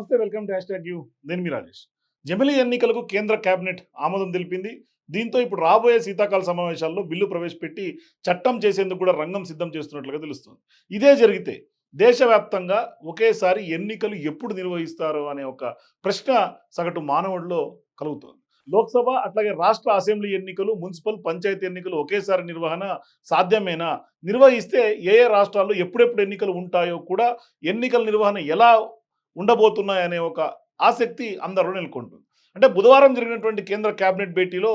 నమస్తే welcome to hashtag you. నేను మీ రాజేష్. జమిలీ ఎన్నికలకు కేంద్ర కేబినెట్ ఆమోదం తెలిపింది. దీంతో ఇప్పుడు రాబోయే శీతాకాల సమావేశాల్లో బిల్లు ప్రవేశపెట్టి చట్టం చేసేందుకు కూడా రంగం సిద్ధం చేస్తున్నట్లుగా తెలుస్తుంది. ఇదే జరిగితే దేశవ్యాప్తంగా ఒకేసారి ఎన్నికలు ఎప్పుడు నిర్వహిస్తారు అనే ఒక ప్రశ్న సగటు మానవుడిలో కలుగుతుంది. లోక్సభ అట్లాగే రాష్ట్ర అసెంబ్లీ ఎన్నికలు మున్సిపల్ పంచాయతీ ఎన్నికలు ఒకేసారి నిర్వహణ సాధ్యమేనా? నిర్వహిస్తే ఏ ఏ రాష్ట్రాల్లో ఎప్పుడెప్పుడు ఎన్నికలు ఉంటాయో కూడా ఎన్నికల నిర్వహణ ఎలా ఉండబోతున్నాయనే ఒక ఆసక్తి అందరూ నెలకొంటుంది. అంటే బుధవారం జరిగినటువంటి కేంద్ర కేబినెట్ భేటీలో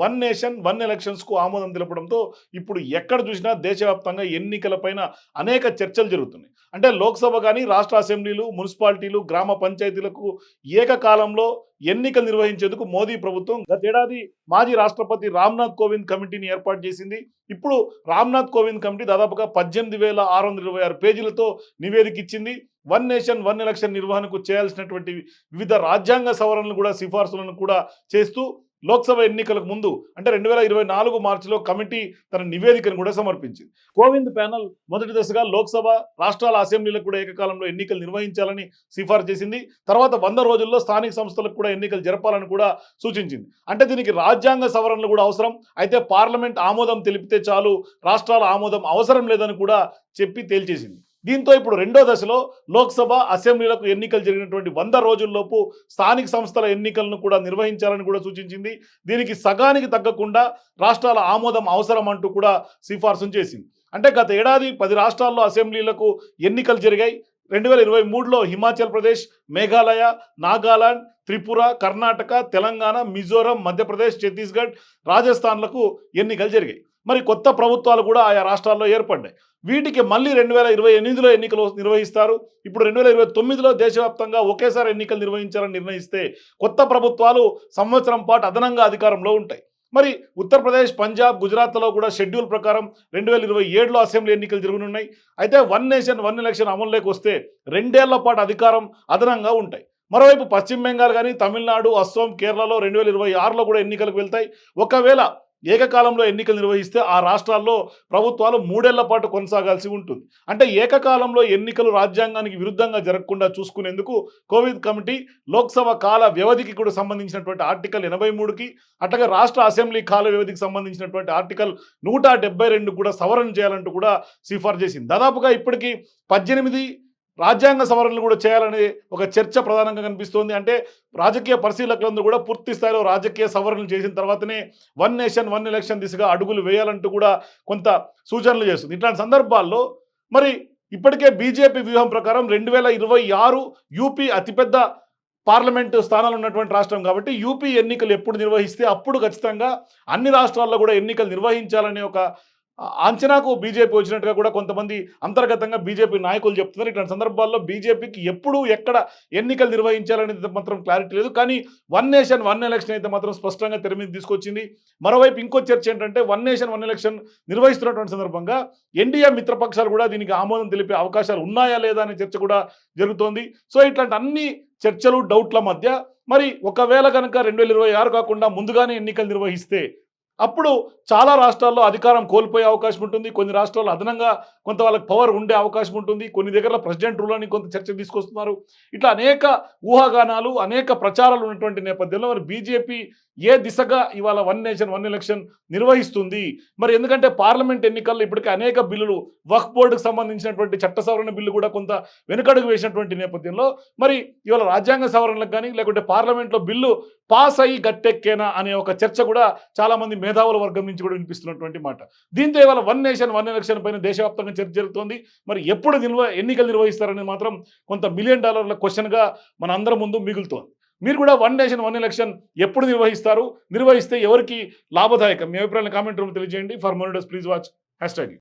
వన్ నేషన్ వన్ ఎలక్షన్స్కు ఆమోదం తెలపడంతో ఇప్పుడు ఎక్కడ చూసినా దేశవ్యాప్తంగా ఎన్నికలపైన అనేక చర్చలు జరుగుతున్నాయి. అంటే లోక్సభ కానీ రాష్ట్ర అసెంబ్లీలు మున్సిపాలిటీలు గ్రామ పంచాయతీలకు ఏకకాలంలో ఎన్నికలు నిర్వహించేందుకు మోదీ ప్రభుత్వం గతేడాది మాజీ రాష్ట్రపతి రామ్నాథ్ కోవింద్ కమిటీని ఏర్పాటు చేసింది. ఇప్పుడు రామ్నాథ్ కోవింద్ కమిటీ దాదాపుగా పద్దెనిమిది వేల ఆరు వందల ఇరవై ఆరు పేజీలతో నివేదిక ఇచ్చింది వన్ నేషన్ వన్ ఎలక్షన్ నిర్వహణకు చేయాల్సినటువంటి వివిధ రాజ్యాంగ సవరణలు కూడా సిఫార్సులను కూడా చేస్తూ లోక్సభ ఎన్నికలకు ముందు అంటే రెండు వేల ఇరవై నాలుగు మార్చిలో కమిటీ తన నివేదికను కూడా సమర్పించింది. కోవింద్ ప్యానల్ మొదటి దశగా లోక్సభ రాష్ట్రాల అసెంబ్లీలకు కూడా ఏకకాలంలో ఎన్నికలు నిర్వహించాలని సిఫార్సు చేసింది. తర్వాత వంద రోజుల్లో స్థానిక సంస్థలకు కూడా ఎన్నికలు జరపాలని కూడా సూచించింది. అంటే దీనికి రాజ్యాంగ సవరణలు కూడా అవసరం. అయితే పార్లమెంట్ ఆమోదం తెలిపితే చాలు రాష్ట్రాల ఆమోదం అవసరం లేదని కూడా చెప్పి తేల్చేసింది. దీంతో ఇప్పుడు రెండో దశలో లోక్సభ అసెంబ్లీలకు ఎన్నికలు జరిగినటువంటి వంద రోజుల్లోపు స్థానిక సంస్థల ఎన్నికలను కూడా నిర్వహించాలని కూడా సూచించింది. దీనికి సగానికి తగ్గకుండా రాష్ట్రాల ఆమోదం అవసరం అంటూ కూడా సిఫార్సు చేసింది. అంటే గత ఏడాది పది రాష్ట్రాల్లో అసెంబ్లీలకు ఎన్నికలు జరిగాయి. రెండు వేల ఇరవై మూడులో హిమాచల్ ప్రదేశ్ మేఘాలయ నాగాలాండ్ త్రిపుర కర్ణాటక తెలంగాణ మిజోరం మధ్యప్రదేశ్ ఛత్తీస్గఢ్ రాజస్థాన్లకు ఎన్నికలు జరిగాయి. మరి కొత్త ప్రభుత్వాలు కూడా ఆయా రాష్ట్రాల్లో ఏర్పడ్డాయి. వీటికి మళ్ళీ రెండు వేల ఇరవై ఎనిమిదిలో ఎన్నికలు నిర్వహిస్తారు. ఇప్పుడు రెండు వేల ఇరవై తొమ్మిదిలో దేశవ్యాప్తంగా ఒకేసారి ఎన్నికలు నిర్వహించాలని నిర్ణయిస్తే కొత్త ప్రభుత్వాలు సంవత్సరం పాటు అదనంగా అధికారంలో ఉంటాయి. మరి ఉత్తరప్రదేశ్ పంజాబ్ గుజరాత్లో కూడా షెడ్యూల్ ప్రకారం రెండు వేల ఇరవై ఏడులో అసెంబ్లీ ఎన్నికలు జరగనున్నాయి. అయితే వన్ నేషన్ వన్ ఎలక్షన్ అమల్లోకి వస్తే రెండేళ్ళ పాటు అధికారం అదనంగా ఉంటాయి. మరోవైపు పశ్చిమ బెంగాల్ కానీ తమిళనాడు అస్సోం కేరళలో రెండు వేల ఇరవై ఆరులో కూడా ఎన్నికలకు వెళ్తాయి. ఒకవేళ ఏకకాలంలో ఎన్నికలు నిర్వహిస్తే ఆ రాష్ట్రాల్లో ప్రభుత్వాలు మూడేళ్ళ పాటు కొనసాగాల్సి ఉంటుంది. అంటే ఏకకాలంలో ఎన్నికలు రాజ్యాంగానికి విరుద్ధంగా జరగకుండా చూసుకునేందుకు కోవిడ్ కమిటీ లోక్సభ కాల వ్యవధికి కూడా సంబంధించినటువంటి ఆర్టికల్ ఎనభై మూడుకి అట్లాగే రాష్ట్ర అసెంబ్లీ కాల వ్యవధికి సంబంధించినటువంటి ఆర్టికల్ నూట రెండు కూడా సవరణ చేయాలంటూ కూడా సిఫార్సు చేసింది. దాదాపుగా ఇప్పటికీ పద్దెనిమిది రాజ్యాంగ సవరణలు కూడా చేయాలనే ఒక చర్చ ప్రధానంగా కనిపిస్తోంది. అంటే రాజకీయ పరిశీలకులందరూ కూడా పూర్తి స్థాయిలో రాజకీయ సవరణలు చేసిన తర్వాతనే వన్ నేషన్ వన్ ఎలక్షన్ దిశగా అడుగులు వేయాలంటూ కూడా కొంత సూచనలు చేస్తుంది. ఇట్లాంటి సందర్భాల్లో మరి ఇప్పటికే బీజేపీ వ్యూహం ప్రకారం రెండు వేల ఇరవై ఆరు యూపీ అతిపెద్ద పార్లమెంటు స్థానాలు ఉన్నటువంటి రాష్ట్రం కాబట్టి యూపీ ఎన్నికలు ఎప్పుడు నిర్వహిస్తే అప్పుడు ఖచ్చితంగా అన్ని రాష్ట్రాల్లో కూడా ఎన్నికలు నిర్వహించాలనే ఒక అంచనాకు బీజేపీ వచ్చినట్టుగా కూడా కొంతమంది అంతర్గతంగా బీజేపీ నాయకులు చెప్తున్నారు. ఇట్లాంటి సందర్భాల్లో బీజేపీకి ఎప్పుడు ఎక్కడ ఎన్నికలు నిర్వహించాలనేది మాత్రం క్లారిటీ లేదు. కానీ వన్ నేషన్ వన్ ఎలక్షన్ అయితే మాత్రం స్పష్టంగా తెర మీద తీసుకొచ్చింది. మరోవైపు ఇంకో చర్చ ఏంటంటే వన్ నేషన్ వన్ ఎలక్షన్ నిర్వహిస్తున్నటువంటి సందర్భంగా ఎన్డీఏ మిత్రపక్షాలు కూడా దీనికి ఆమోదం తెలిపే అవకాశాలు ఉన్నాయా లేదా అనే చర్చ కూడా జరుగుతోంది. సో ఇట్లాంటి అన్ని చర్చలు డౌట్ల మధ్య మరి ఒకవేళ కనుక రెండు వేల ఇరవై ఆరు కాకుండా ముందుగానే ఎన్నికలు నిర్వహిస్తే అప్పుడు చాలా రాష్ట్రాల్లో అధికారం కోల్పోయే అవకాశం ఉంటుంది. కొన్ని రాష్ట్రాల్లో అదనంగా కొంత వాళ్ళకి పవర్ ఉండే అవకాశం ఉంటుంది. కొన్ని దగ్గర ప్రెసిడెంట్ రూల్ అని కొంత చర్చ తీసుకొస్తున్నారు. ఇట్లా అనేక ఊహాగానాలు అనేక ప్రచారాలు ఉన్నటువంటి నేపథ్యంలో మరి బీజేపీ ఏ దిశగా ఇవాళ వన్ నేషన్ వన్ ఎలక్షన్ నిర్వహిస్తుంది? మరి ఎందుకంటే పార్లమెంట్ ఎన్నికల్లో ఇప్పటికే అనేక బిల్లులు వక్ఫ్ బోర్డుకు సంబంధించినటువంటి చట్ట సవరణ బిల్లు కూడా కొంత వెనుకడుగు వేసినటువంటి నేపథ్యంలో మరి ఇవాళ రాజ్యాంగ సవరణలకు కానీ లేకుంటే పార్లమెంట్లో బిల్లు పాస్ అయ్యి గట్టెక్కేనా అనే ఒక చర్చ కూడా చాలామంది మేధావుల వర్గం నుంచి కూడా వినిపిస్తున్నటువంటి మాట. దీంతో ఇవాళ వన్ నేషన్ వన్ ఎలక్షన్ పైన దేశవ్యాప్తంగా చర్చ జరుగుతోంది. మరి ఎప్పుడు నిర్వ ఎన్నికలు నిర్వహిస్తారనేది మాత్రం కొంత మిలియన్ డాలర్ల క్వశ్చన్గా మన అందరి ముందు మిగులుతోంది. మీరు కూడా వన్ నేషన్ వన్ ఎలక్షన్ ఎప్పుడు నిర్వహిస్తారు? నిర్వహిస్తే ఎవరికి లాభదాయకం? మీ అభిప్రాయాన్ని కామెంట్ రూమ్ తెలియజేయండి. For monitors please watch hashtag